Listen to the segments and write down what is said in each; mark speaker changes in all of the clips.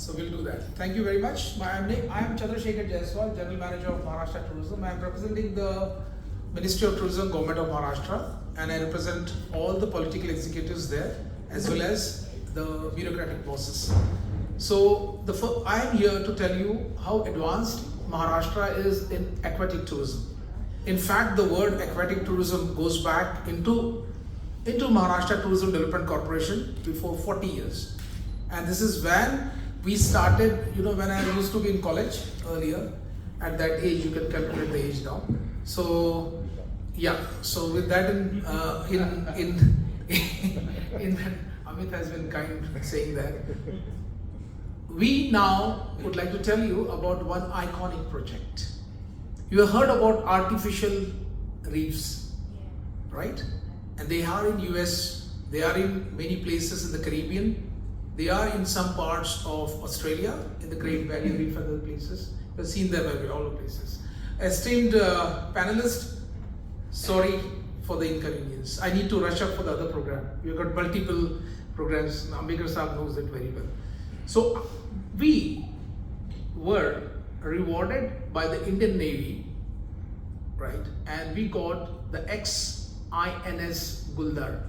Speaker 1: So we'll do that. Thank you very much. My, I'm, I'm Chandrasekhar Jaiswal, General Manager of Maharashtra Tourism. I'm representing the Ministry of Tourism, Government of Maharashtra, and I represent all the political executives there as well as the bureaucratic bosses. So the I am here to tell you how advanced Maharashtra is in aquatic tourism. In fact, the word aquatic tourism goes back into into Maharashtra Tourism Development Corporation before 40 years. And this is when we started, you know, when I used to be in college earlier. At that age, you can calculate the age now. So, yeah. So with that in uh, in in in Amit has been kind saying that. We now would like to tell you about one iconic project. You have heard about artificial reefs, right? And they are in US, they are in many places in the Caribbean, they are in some parts of Australia, in the Great Barrier Reef and other places. You've seen them everywhere, all the places. Esteemed uh, panelist, sorry for the inconvenience. I need to rush up for the other program. We've got multiple programs. Ambekar Saab knows it very well. So we were rewarded by the Indian Navy, right? And we got the ex-INS Guldar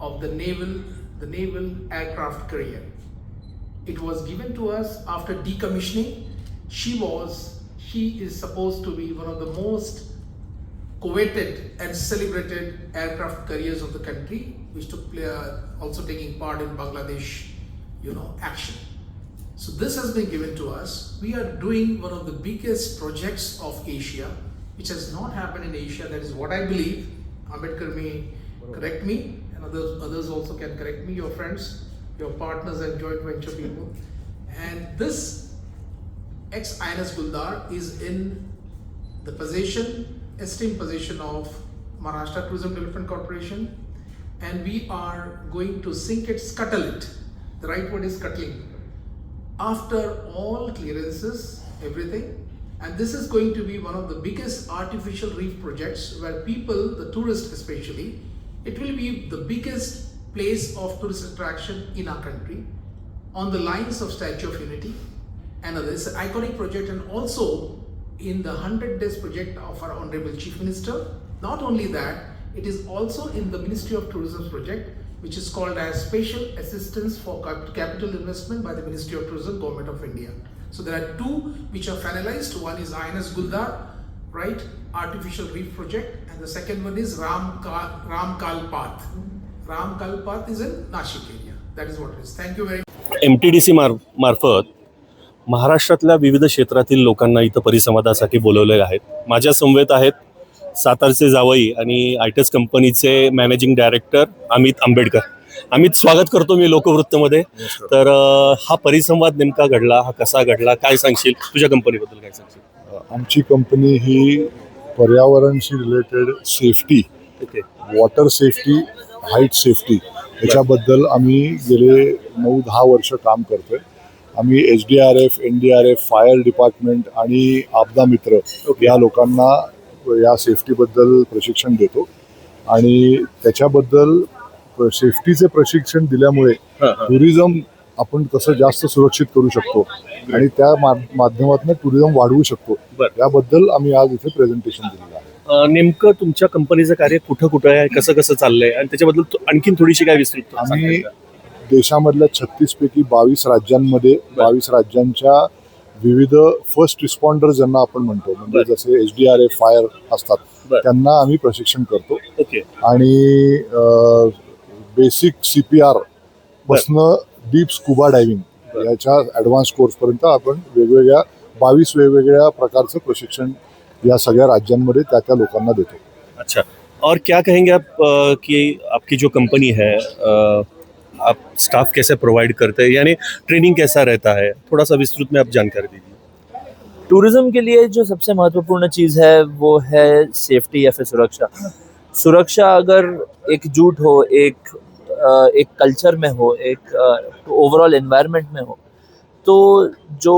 Speaker 1: of the naval, the naval aircraft carrier. It was given to us after decommissioning. She was, she is supposed to be one of the most coveted and celebrated aircraft carriers of the country, which took uh, also taking part in Bangladesh, you know, action. So this has been given to us. We are doing one of the biggest projects of Asia, which has not happened in Asia. That is what I believe. Ambedkar may correct me, and others others also can correct me. Your friends, your partners, and joint venture people. And this ex INS Guldar is in the position, esteemed position of Maharashtra Tourism Development Corporation, and we are going to sink it, scuttle it. The right word is scuttling. After all clearances, everything, and this is going to be one of the biggest artificial reef projects where people, the tourists especially, it will be the biggest place of tourist attraction in our country on the lines of Statue of Unity and others. Iconic project and also in the 100 days project of our Honorable Chief Minister. Not only that, it is also in the Ministry of Tourism project which is called as Special Assistance for Capital Investment by the Ministry of Tourism, Government of India. So there are two which are finalized. One is INS Guldar, right, artificial reef project, and the second one is Ram Kal, Ram Kal Path. Ram Kal Path is in Nashik area. That is what it is. Thank you very
Speaker 2: M T D C मार मार्फत महाराष्ट्रातल्या विविध क्षेत्रातील लोकांना इथं परिसंवादासाठी बोलवले आहेत. माझ्या समवेत आहेत सातारचे जावई आणि आयटेस कंपनीचे मॅनेजिंग डायरेक्टर अमित आंबेडकर. अमित स्वागत करतो मी लोकवृत्तमध्ये. तर अ, हा परिसंवाद नेमका घडला हा कसा घडला काय सांगशील? तुझ्या कंपनीबद्दल काय सांगशील?
Speaker 3: आमची कंपनी ही पर्यावरणशी related safety water safety height safety याच्याबद्दल आम्ही गेले नऊ दहा वर्ष काम करतोय. आम्ही H D R F N D R F fire department आणि आपदा मित्र या लोकांना या सेफ्टीबद्दल प्रशिक्षण देतो. आणि त्याच्याबद्दल सेफ्टीचे प्रशिक्षण दिल्यामुळे. टुरिझम आपण कसं जास्त सुरक्षित करू शकतो? आणि त्या माध्यमातून टुरिझम वाढवू शकतो. याबद्दल आम्ही आज इथे प्रेझेंटेशन दिलेलं आहे
Speaker 2: नेमकं तुमच्या कंपनीचं कार्य कुठं कुठं आहे कसं कसं चाललंय आणि त्याच्याबद्दल आणखीन थोडीशी काय विस्तृत
Speaker 3: आम्ही? देशामधल्या छत्तीस पैकी बावीस राज्यांमध्ये बावीस राज्यांच्या विविध फर्स्ट रिस्पॉन्डर ज्यांना आपण म्हणतो म्हणजे. जसे H D R F fire असतात. त्यांना आम्ही प्रशिक्षण करतो
Speaker 2: ओके
Speaker 3: आणि बेसिक सी पी आर पासनं डीप स्कुबा डायव्हिंग. याच्या ॲडव्हान्स कोर्सपर्यंत आपण वेगवेगळ्या बावीस वेगवेगळ्या प्रकारचं प्रशिक्षण या सगळ्या राज्यांमध्ये त्या त्या लोकांना देतो.
Speaker 2: अच्छा. और क्या कहेंगे आप अ, कि आपकी जो कंपनी है आप स्टाफ कैसे प्रोवाइड करते हैं? यानी ट्रेनिंग कैसा रहता है? थोड़ा सा विस्तृत में आप जानकारी दीजिए।
Speaker 4: टूरिज़्म के लिए जो सबसे महत्वपूर्ण चीज़ है वो है सेफ्टी या फिर सुरक्षा। सुरक्षा अगर एकजुट हो एक एक कल्चर में हो एक ओवरऑल एनवायरनमेंट में हो तो जो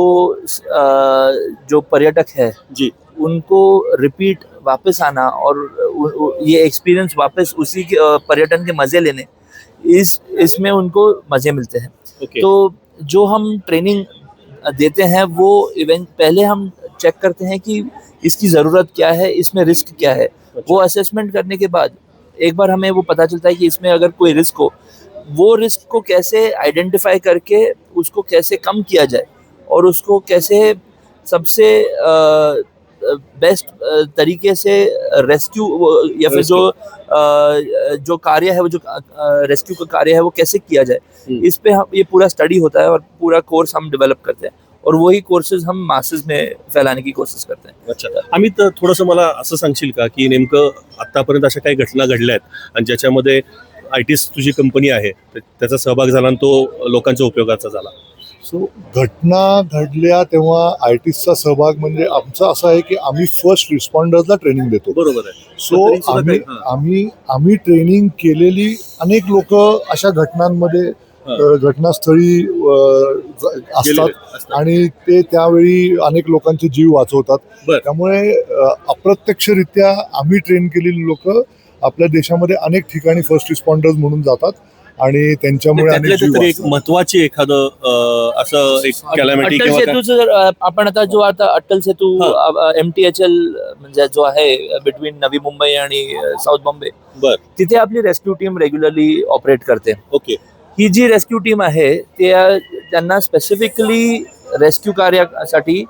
Speaker 4: जो पर्यटक है
Speaker 2: जी।
Speaker 4: उनको रिपीट वापस आना और ये एक्सपीरियंस वापस उसी के पर्यटन के मज़े लेने इस इसमें उनको मज़े मिलते हैं। तो जो हम ट्रेनिंग देते हैं वो इवेंट पहले हम चेक करते हैं कि इसकी ज़रूरत क्या है इसमें रिस्क क्या है। वो असेसमेंट करने के बाद एक बार हमें वो पता चलता है कि इसमें अगर कोई रिस्क हो वो रिस्क को कैसे आइडेंटिफाई करके उसको कैसे कम किया जाए और उसको कैसे सबसे बेस्ट तरीके से रेस्क्यू या फिर जो जो कार्य है वो जो रेस्क्यू का कार्य है वो कैसे किया जाए।
Speaker 2: हम्म.
Speaker 4: इस पे हम ये पूरा स्टडी होता है और पूरा कोर्स हम डेवलप करते हैं। और वही कोर्सेज हम मासेस में फैलाने की कोशिश करते हैं।
Speaker 2: अच्छा। अमित थोडंसं मला असं सांगशील का की नेमकं आतापर्यंत अशा काही घटना घडल्या आहेत आणि ज्याच्यामध्ये आय टी तुझी कंपनी आहे त्याचा सहभाग झाला आणि तो लोकांच्या उपयोगाचा झाला.
Speaker 3: सो घटना घडल्या तेव्हा आय टीचा सहभाग म्हणजे आमचं असं आहे की आम्ही फर्स्ट रिस्पॉन्डर्सला ट्रेनिंग देतो.
Speaker 2: बरोबर आहे.
Speaker 3: सो आम्ही
Speaker 2: हां.
Speaker 3: आम्ही आम्ही ट्रेनिंग केलेली अनेक लोक अशा घटनांमध्ये घटनास्थळी असतात. आणि ते त्यावेळी अनेक लोकांचे जीव वाचवतात. त्यामुळे अप्रत्यक्षरित्या आम्ही ट्रेन केलेली लोक आपल्या देशामध्ये अनेक ठिकाणी फर्स्ट रिस्पॉन्डर्स म्हणून जातात. आणि त्यांच्यामुळे
Speaker 2: एक. महत्वाची एखादं असं एक कॅलॅमिटी
Speaker 4: अटल सेतूचं जर आपण आता जो आता Atal Setu M T H L म्हणजे जो आहे बिटवीन नवी मुंबई आणि साऊथ बॉम्बे
Speaker 2: बर.
Speaker 4: तिथे आपली रेस्क्यू टीम रेग्युलरली ऑपरेट करते.
Speaker 2: ओके.
Speaker 4: ही जी रेस्क्यू टीम आहे ते त्यांना स्पेसिफिकली रेस्क्यू कार्यासाठी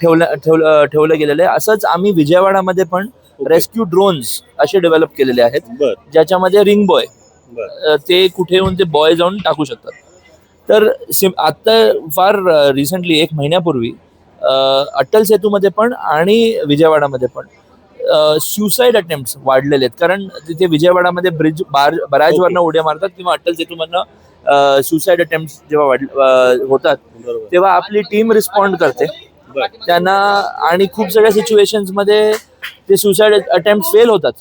Speaker 4: ठेवलं ठेवलं ठेवलं गेलेलं आहे. असंच आम्ही विजयवाडामध्ये पण. रेस्क्यू ड्रोन्स असे डेव्हलप केलेले आहेत. ज्याच्यामध्ये रिंग बॉय ते कुठे येऊन ते बॉय जाऊन टाकू शकतात. तर सिम आत्ता फार रिसेंटली एक महिन्यापूर्वी अटल सेतूमध्ये पण आणि विजयवाडामध्ये पण सुसाईड अटेम्प्ट वाढलेले आहेत. कारण तिथे विजयवाडामध्ये ब्रिज बार बराजवरनं उड्या मारतात किंवा अटल सेतूमधनं सुसाईड अटेम्प्ट जेव्हा वाढ होतात तेव्हा आपली टीम रिस्पॉन्ड करते. त्यांना आणि खूप सगळ्या सिच्युएशन्समध्ये ते सुसाईड अटेम्प्ट फेल होतात.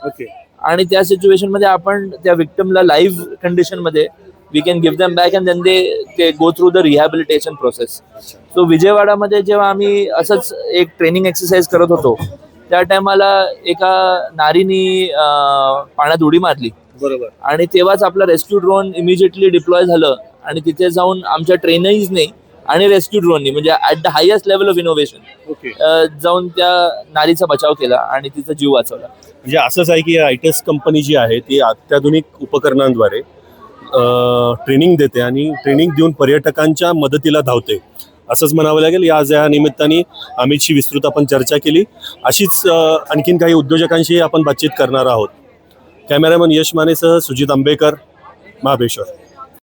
Speaker 2: ओके
Speaker 4: आणि त्या सिच्युएशनमध्ये आपण त्या विक्टमला लाईव्ह कंडिशनमध्ये we can give them back and then they ते go through the rehabilitation process so विजयवाडामध्ये जेव्हा आम्ही असंच एक ट्रेनिंग एक्सरसाइज करत होतो त्या टायमाला एका नारीनी पाण्यात उडी मारली.
Speaker 2: बरोबर.
Speaker 4: आणि तेव्हाच आपला रेस्क्यू ड्रोन इमिजिएटली डिप्लॉय झालं आणि तिथे जाऊन आमच्या ट्रेनर्सनी आणि रेस्क्यू ड्रोननी म्हणजे at the highest level of innovation
Speaker 2: okay.
Speaker 4: जाऊन त्या नारीचा बचाव केला आणि तिचा जीव वाचवला.
Speaker 2: म्हणजे असंच आहे की आय टी एस कंपनी जी आहे ती अत्याधुनिक उपकरणांद्वारे ट्रेनिंग देते आणि ट्रेनिंग देऊन पर्यटकांच्या मदतीला धावते. असंच म्हणावं लागेल या आज या निमित्ताने अमितशी विस्तृत आपण चर्चा केली. अशीच आणखीन काही उद्योजकांशी आपण बातचीत करणार आहोत. कॅमेरामन यश मानेसह सुजित आंबेकर महाबळेश्वर.